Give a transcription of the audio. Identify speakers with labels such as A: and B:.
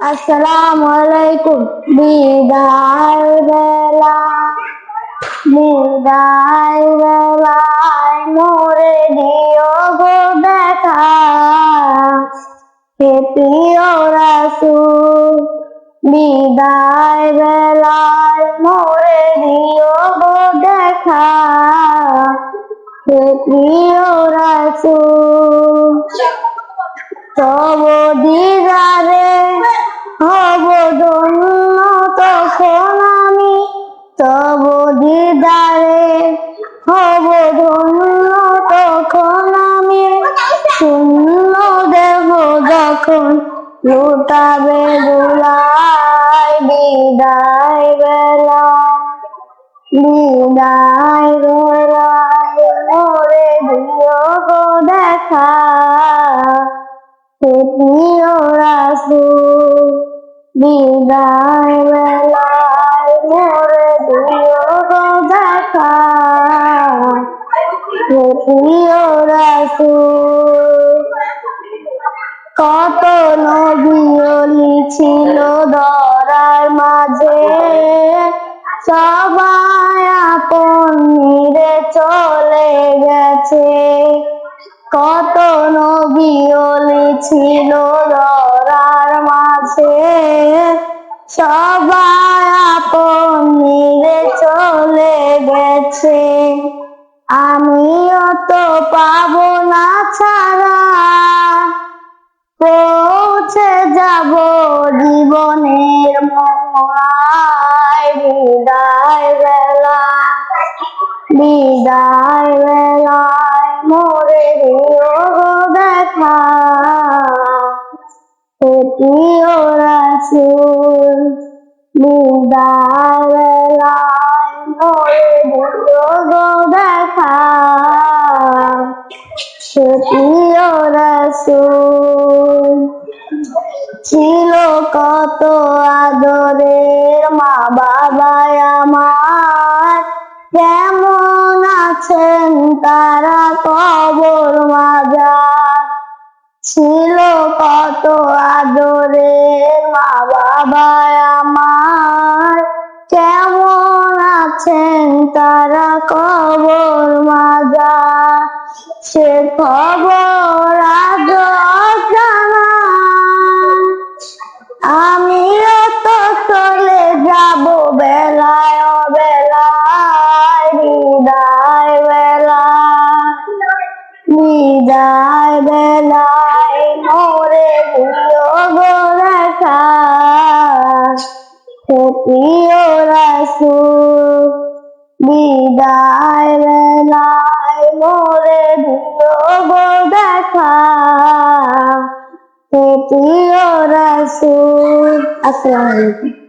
A: আসসালামু আলাইকুম, বিদায় বেলা, বিদায় বেলায় মোরে দিও গো দেখা। হে প্রিয় রাসূল, বিদায় বেলায় মোরে দিও গো দেখা। হে প্রিয় রাসূল, তব দিদারে দিদারে হব ধন্য তখন আমি শূন্য দেব যখন লুটাবে দুলাই বিদায় বেলা বিদায় বেলায় মোরে দিও গো দেখা বিদায় বেলায় কত নবী ছিল ধরার মাঝে? সবাই আপন নিরে চলে গেছে কত নবী ছিল ধরার মাঝে? সবাই আপন নিরে চলে গেছে। বিদায় বেলায় মোরে দিও দেখা। হে প্রিয় রাসূল বিদায় বেলায় মোরে দিও দেখা। সে প্রিয় রাসূল ছিল কত আদরের মা বাবা আছেন তারা কবর মাজা ছিল কত আদরে মা বাবা আমার। কেমন আছেন তারা কবর মাজা সে খবর বিদায় বেলায় মোরে দিও গো হে প্রিয় রাসূল, বিদায় বেলায় মোরে দিও গো দেখা আসসালামু আলাইকুম।